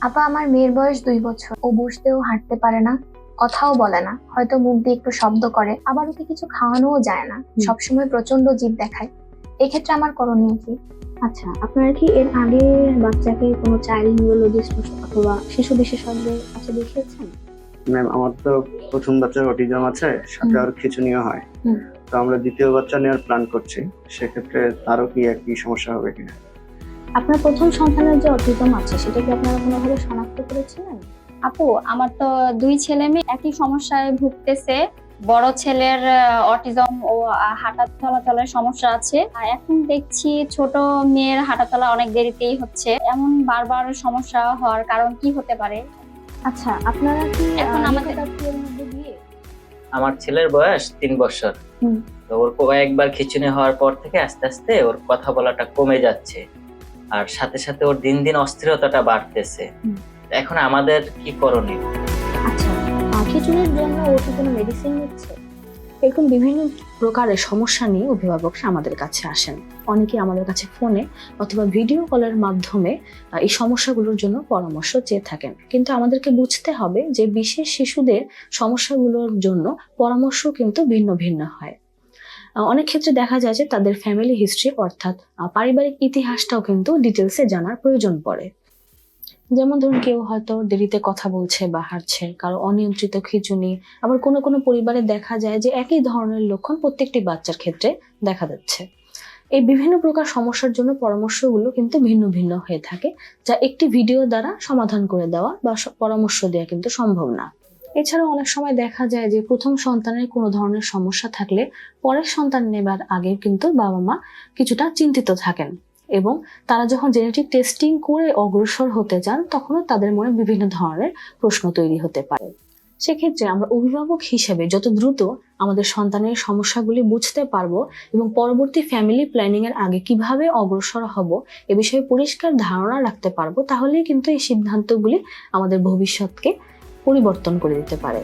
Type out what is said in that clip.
আপা আমার মেয়ের বয়স দুই বছর। ও বসতেও হাঁটতে পারে না কথাও বলে না হয়তো মুখ দিয়ে একটু শব্দ করে। আবার ওকে কিছু খাওয়ানোও যায় না। সবসময় প্রচণ্ড জিদ দেখায়। এক্ষেত্রে আমার করণীয় কি? আচ্ছা আপনারা কি এর আগে বাচ্চাকে কোনো চাইল্ড নিউরোলজিস্ট অথবা শিশু বিশেষজ্ঞের কাছে দেখিয়েছেন? ম্যাম আমার তো প্রথম বাচ্চার অটিজম আছে সাথে। আর খিচুনিও হয়। হুম। তো আমরা দ্বিতীয় বাচ্চা নেওয়ার প্ল্যান করছি সেক্ষেত্রে তারও কি একই সমস্যা হবে কিনা? আপনার প্রথম সন্তানের যে অটিজম আছে সেটা কি আপনারা কোনোভাবে শনাক্ত করেছিলেন? আপু আমার তো দুই ছেলে মেয়ে একই সমস্যায় ভুগতেছে। বড় ছেলের অটিজম ও হাঁটা চলাচলের সমস্যা আছে। আর এখন দেখছি ছোট মেয়ের হাঁটা চলা অনেক দেরিতেই হচ্ছে। এমন বারবার সমস্যা হওয়ার কারণ কি হতে পারে? আচ্ছা আপনারা কি এখন আমাদের- আমার ছেলের বয়স তিন বছর। হুম। তো ওর কয়েকবার খিচুনি হওয়ার পর থেকে আস্তে আস্তে ওর কথা বলাটা কমে যাচ্ছে। আর সাথে সাথে ওর দিন দিন অস্থিরতাটা বাড়তেছে। এখন আমাদের কি করণীয়? আচ্ছা খিচুড়ির জন্য ও কি কোনো মেডিসিন নিচ্ছে? এরকম বিভিন্ন প্রকারের সমস্যা নিয়ে অভিভাবকরা আমাদের কাছে আসেন। অনেকে আমাদের কাছে ফোনে অথবা ভিডিও কলের মাধ্যমে এই সমস্যাগুলোর জন্য পরামর্শ চেয়ে থাকেন। কিন্তু আমাদেরকে বুঝতে হবে যে বিশেষ শিশুদের সমস্যাগুলোর জন্য পরামর্শ কিন্তু ভিন্ন ভিন্ন হয়। অনেক ক্ষেত্রে দেখা যায় যে তাদের ফ্যামিলি হিস্ট্রি অর্থাৎ পারিবারিক ইতিহাসটাও কিন্তু ডিটেলসে জানার প্রয়োজন পড়ে। যেমন ধরুন কেউ হয়তো দেরিতে কথা বলছে বা হাঁটছে, কারও অনিয়ন্ত্রিত খিচুনি, আবার কোনো কোনো পরিবারে দেখা যায় যে একই ধরনের লক্ষণ প্রত্যেকটি বাচ্চার ক্ষেত্রে দেখা যাচ্ছে। এই বিভিন্ন প্রকার সমস্যার জন্য পরামর্শগুলো কিন্তু ভিন্ন ভিন্ন হয়ে থাকে, যা একটি ভিডিও দ্বারা সমাধান করে দেওয়া বা পরামর্শ দেওয়া কিন্তু সম্ভব না। এছাড়াও অনেক সময় দেখা যায় যে প্রথম সন্তানের কোনো ধরনের সমস্যা থাকলে পরের সন্তান নেবার আগে কিন্তু বাবা মা কিছুটা চিন্তিত থাকেন এবং তারা যখন জেনেটিক টেস্টিং করে অগ্রসর হতে যান তখনও তাদের মনে বিভিন্ন ধরনের প্রশ্ন তৈরি হতে পারে। সেক্ষেত্রে আমরা অভিভাবক হিসেবে যত দ্রুত আমাদের সন্তানের সমস্যাগুলি বুঝতে পারব এবং পরবর্তী ফ্যামিলি প্ল্যানিং এর আগে কীভাবে অগ্রসর হব এ বিষয়ে পরিষ্কার ধারণা রাখতে পারব, তাহলেই কিন্তু এই সিদ্ধান্তগুলি আমাদের ভবিষ্যৎকে পরিবর্তন করে দিতে পারে।